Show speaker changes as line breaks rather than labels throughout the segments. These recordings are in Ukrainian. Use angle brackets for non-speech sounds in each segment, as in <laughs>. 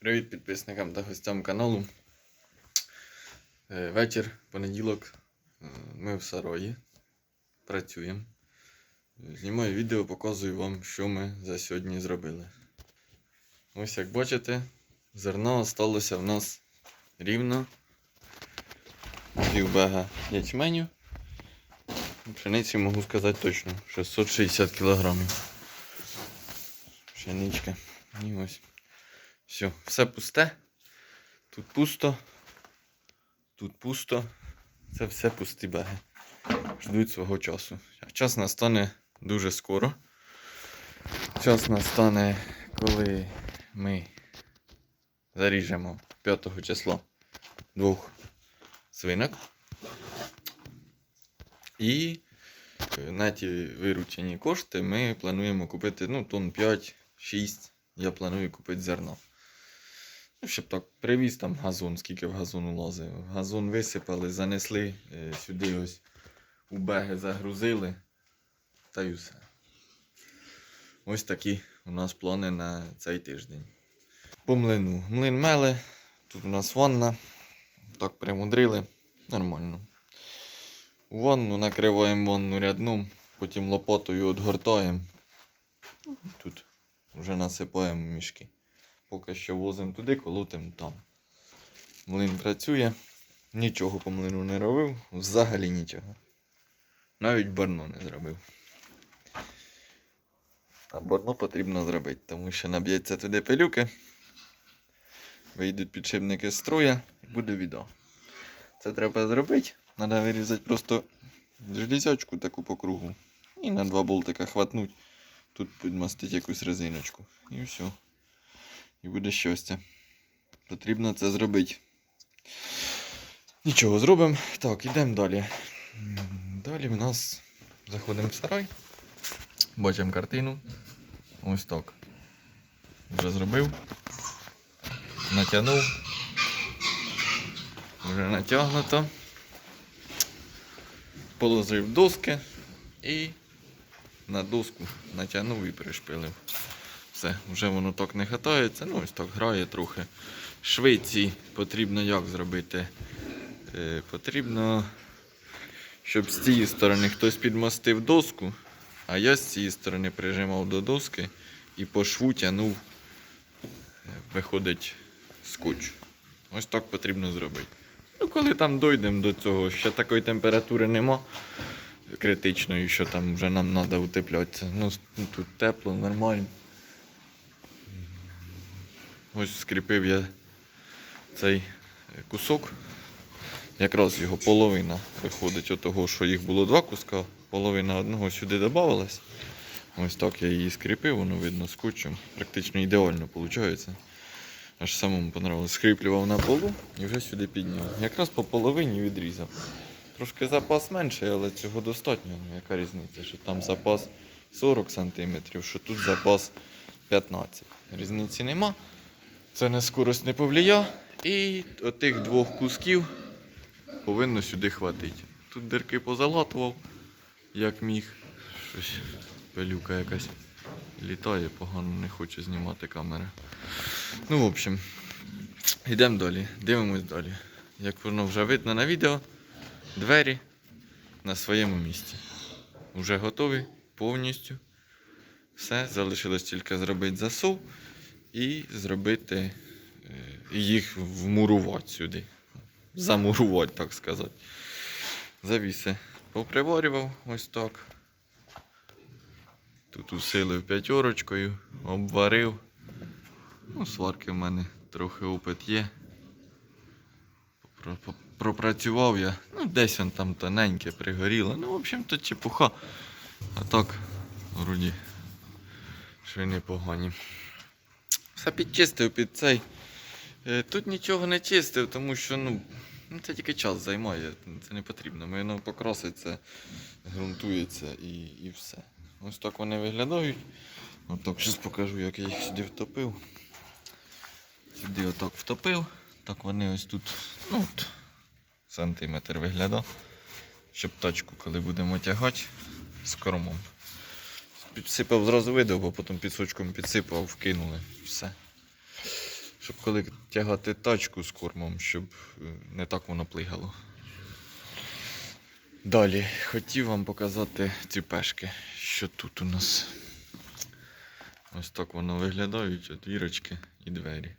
Привіт підписникам та гостям каналу. Е, Вечір, понеділок. Е, Ми в Сарої. Працюємо. Знімаю відео, показую вам, що ми за сьогодні зробили. Ось як бачите, зерно осталося в нас рівно. Півбега ячменю. Пшениці можу сказати точно. 660 кілограмів. Пшеничка. І ось. Все, все пусте. Тут пусто. Тут пусто. Це все пусті беги. Ждуть свого часу. Час настане дуже скоро. Час настане, коли ми заріжемо 5 числа двох свинок. І е, на ті виручені кошти ми плануємо купити ну, тонн 5-6. Я планую купити зерно. Ну, щоб так привіз там газон, скільки в газон улазив. Газон висипали, занесли е, сюди ось у беги загрузили. Та й усе. Ось такі у нас плани на цей тиждень. По млину. Млин мели. Тут у нас ванна. Так примудрили. Нормально. Ванну накриваємо ванну рядном, потім лопатою відгортаємо. Тут вже насипаємо мішки. Поки що возимо туди, колотимо там. Млин працює. Нічого по млину не робив. Взагалі нічого. Навіть барно не зробив. А барно потрібно зробити, тому що наб'ється туди пилюки. Вийдуть підшипники з строя і буде відео. Це треба зробити. Треба вирізати просто железячку таку по кругу. І на два болтика хватнуть. Тут підмастити якусь резиночку. І все. І буде щастя. Потрібно це зробити. Нічого, зробимо. Так, йдемо далі. Далі в нас заходимо в сарай. Бачимо картину. Ось так. Вже зробив. Натягнув. Вже натягнуто. Положив доски і на доску натягнув і пришпилив. Все, вже воно так не хатається, ну ось так грає трохи. Швиці потрібно як зробити? Е, потрібно, щоб з цієї сторони хтось підмастив доску, а я з цієї сторони прижимав до доски і по шву тягнув, е, виходить скотч. Ось так потрібно зробити. Ну, коли там дійдемо до цього, ще такої температури нема критичної, що там вже нам треба утеплятися. Ну, ну, тут тепло, нормально. Ось скріпив я цей кусок. Якраз його половина виходить от того, що їх було два куска, половина одного сюди додавалась. Ось так я її скріпив, воно видно скотчем. Практично ідеально виходить. Аж самому понравилось. Скріплював на полу і вже сюди підняв. Якраз по половині відрізав. Трошки запас менший, але цього достатньо. Ну, Яка різниця? Що там запас 40 см, що тут запас 15 Різниці нема. Це на скорость не повлия. І отих двох кусків повинно сюди хватити. Тут дирки позалатував, як міг. Щось пилюка якась літає, погано не хоче знімати камера. Ну, в общем, йдемо далі, дивимось далі. Як воно вже видно на відео, двері на своєму місці. Вже готові повністю. Все, залишилось тільки зробити засов і зробити е, їх вмурувати сюди. Замурувати, так сказати. Завіси поприварював ось так. Тут усилив п'ятерочкою, обварив. Ну, сварки в мене трохи опит є. Пропрацював я. Ну, десь він там тоненьке пригоріло. Ну, в общем, то чепуха. А так, вроді, швини погані. Все підчистив під цей. Е, Тут нічого не чистив, тому що ну, ну, це тільки час займає, це не потрібно. Воно покраситься, ґрунтується і, і все. Ось так вони виглядають. Отак, зараз покажу, як я їх сюди втопив. Сюди отак втопив. Так вони ось тут, ну от, сантиметр виглядав. Щоб тачку, коли будемо тягати з кормом. Підсипав зразу видав, бо потім пісочком підсипав, вкинули. Все. Щоб коли тягати тачку з кормом, щоб е, не так воно плигало. Далі хотів вам показати ці пешки, що тут у нас. Ось так воно виглядають, от і двері.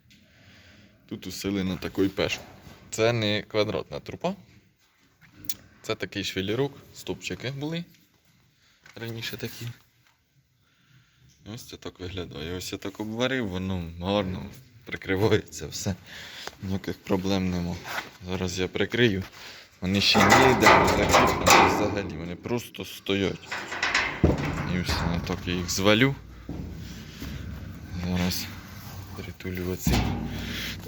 Тут усилено такий пеш. Це не квадратна трупа. Це такий швелірук, стопчики були. Раніше такі. Ось це так виглядає. Ось я так обварив, воно гарно прикривається все. Ніяких проблем нема. Зараз я прикрию. Вони ще не закріплені взагалі. Вони просто стоять. І все, так я їх звалю. Зараз притулю оці.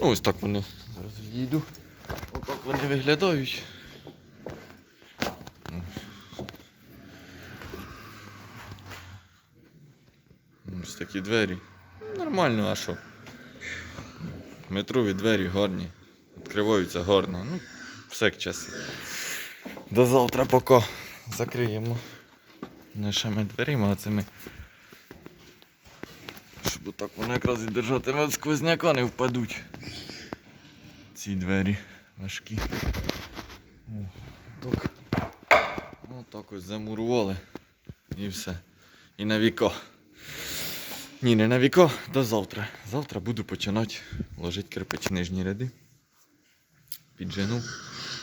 Ну ось так вони. Зараз відійду. Отак вони виглядають. Ось такі двері. Нормально, а що? Метрові двері гарні. Відкриваються гарно. Ну, все як час. До завтра поки закриємо нашими дверима, а цими. Щоб отак воно якраз і держатиме від сквозняка не впадуть. Ці двері важкі. О, так. Ну так ось замурували. І все. І на віко. Ні, не на віко, до завтра. Завтра буду починати ложити кирпич нижні ряди. Піджену,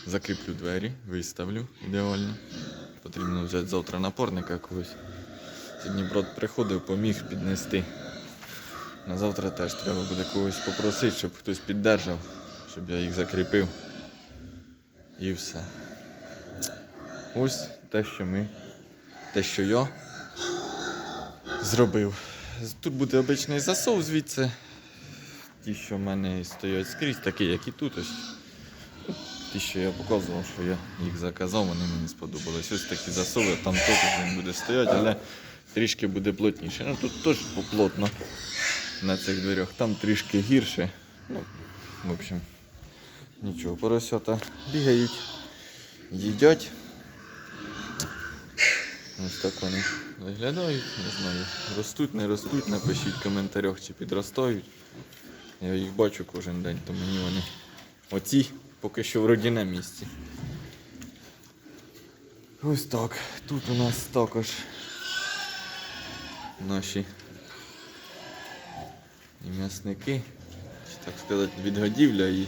закріплю двері, виставлю ідеально. Потрібно взяти завтра напорника когось. Сьогодні брат приходив, поміг піднести. На завтра теж треба буде когось попросити, щоб хтось піддержав, щоб я їх закріпив. І все. Ось те, що ми, те, що я зробив. Тут буде обичний засов звідси. Ті, що в мене стоять скрізь, такі, як і тут. Ось. Ті, що я показував, що я їх заказав, вони мені сподобались. Ось такі засови, там теж він буде стояти, але трішки буде плотніше. Ну тут теж плотно на цих дверях, там трішки гірше. Ну, в общем, нічого, поросята бігають, їдять. Ось так вони виглядають, не знаю. Ростуть, не ростуть, напишіть в коментарях, чи підростають. Я їх бачу кожен день, то мені вони оці поки що вроді на місці. Ось так. Тут у нас також наші і м'ясники, чи так сказати, відгодівля і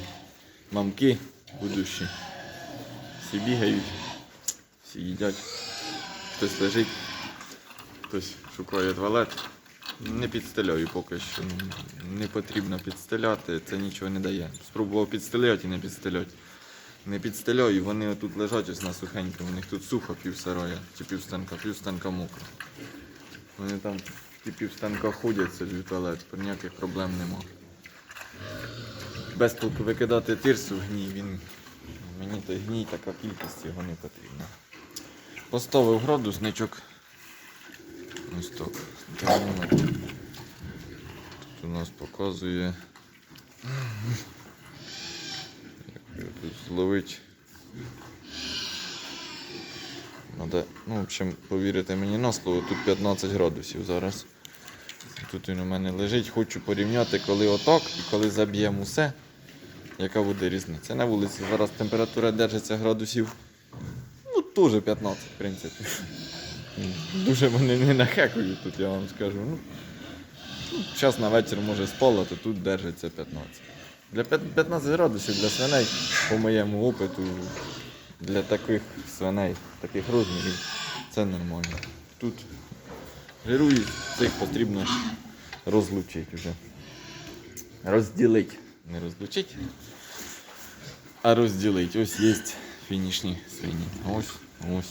мамки будущі. Всі бігають, всі їдять. Хтось лежить, хтось шукає туалет. Не підстеляю поки що. Не потрібно підстеляти, це нічого не дає. Спробував підстеляти і не підстеляти. Не підстеляю, вони отут лежать ось на сухенькому, у них тут сухо півсарая, чи півстанка, півстанка мокра. Вони там ті півстанка ходять собі в туалет, ніяких проблем нема. Без толку викидати тирсу гній, він мені той гній, така кількість його не потрібна. Поставив градусничок. Ось так. Тут у нас показує. Як тут зловить. Надо, ну, в общем, повірити мені на слово, тут 15 градусів зараз. Тут він у мене лежить, хочу порівняти, коли отак і коли заб'ємо усе, яка буде різниця. На вулиці зараз температура держиться градусів. Теж 15, в принципі. Дуже <laughs> мене не нахекують тут, я вам скажу. Ну, час на вечір може спало, то тут держиться 15. Для 15 градусів для свиней, по моєму опиту, для таких свиней, таких розмірів, це нормально. Тут жирують, цих потрібно розлучити вже. Розділити. Не розлучити, а розділити. Ось є фінішні свині. Ось, ось.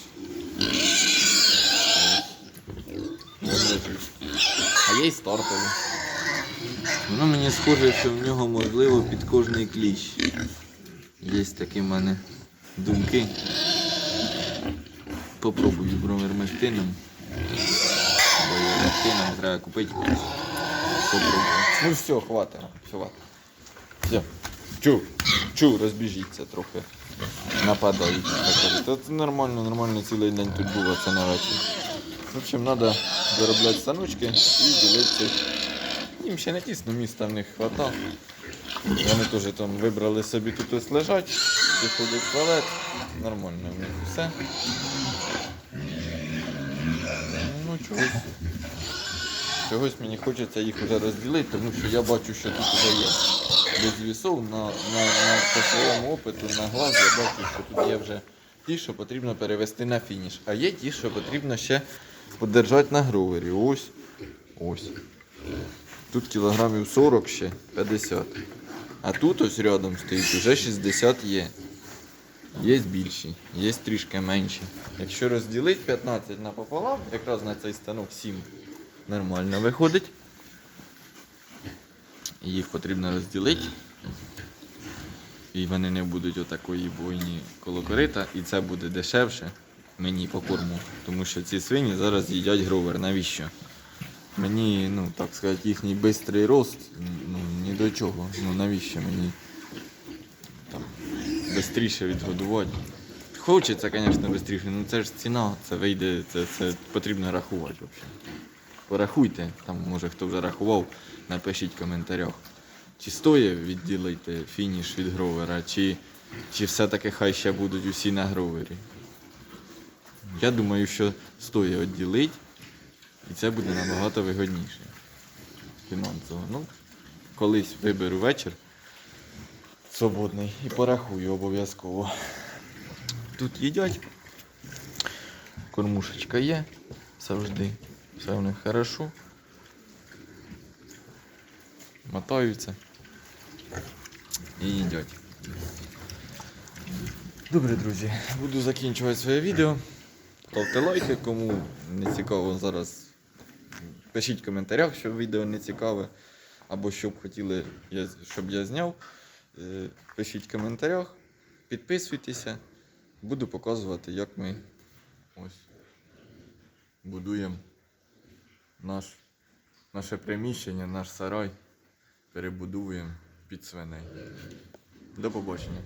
Ось. А є й стартові. Воно мені схоже, що в нього можливо під кожний кліщ. Є такі в мене думки. Попробую бромермектином. Бо мертином треба купити. Попробую. Ну все, хватить. Все, хватить. Все. Чу, чу, розбіжіться трохи. Нападають. Та Це нормально, нормально цілий день тут було, це на вечір. В общем, треба заробляти станочки і ділитися. Їм ще не тісно, міста в них хватає. Вони теж там вибрали собі тут ось лежать, приходять в туалет, нормально в них все. Ну чогось. Чогось мені хочеться їх вже розділити, тому що я бачу, що тут вже є без вісов на, на, на по своєму опиту на глаз я бачу, що тут є вже ті, що потрібно перевести на фініш. А є ті, що потрібно ще подержати на гровері. Ось. Ось. Тут кілограмів 40 ще 50. А тут ось рядом стоїть уже 60 є. Є більші, є трішки менші. Якщо розділити 15 напополам, якраз на цей станок 7 нормально виходить. Їх потрібно розділити. І вони не будуть отакої бойні коло корита, і це буде дешевше мені по корму. Тому що ці свині зараз їдять гровер. Навіщо? Мені, ну так сказати, їхній бистрий рост, ну ні до чого. Ну навіщо мені там швидше відгодувати? Хочеться, звісно, швидше, ну це ж ціна, це вийде, це, це потрібно рахувати. Порахуйте, там може хто вже рахував, напишіть в коментарях. Чи стоїть відділити фініш від гровера, чи, чи все-таки хай ще будуть усі на гровері. Я думаю, що стоїть відділити, і це буде набагато вигодніше. Фінансово. Ну, колись виберу вечір свободний і порахую обов'язково. Тут їдять. Кормушечка є завжди. Все в них хорошо. Мотаються і їдять. Добре, друзі, буду закінчувати своє відео. Ставте лайки, кому не цікаво зараз. Пишіть в коментарях, що відео не цікаве, або що б хотіли, щоб я зняв. Е, Пишіть в коментарях, підписуйтеся. Буду показувати, як ми ось будуємо наш, наше приміщення, наш сарай перебудовуємо під свиней. До побачення.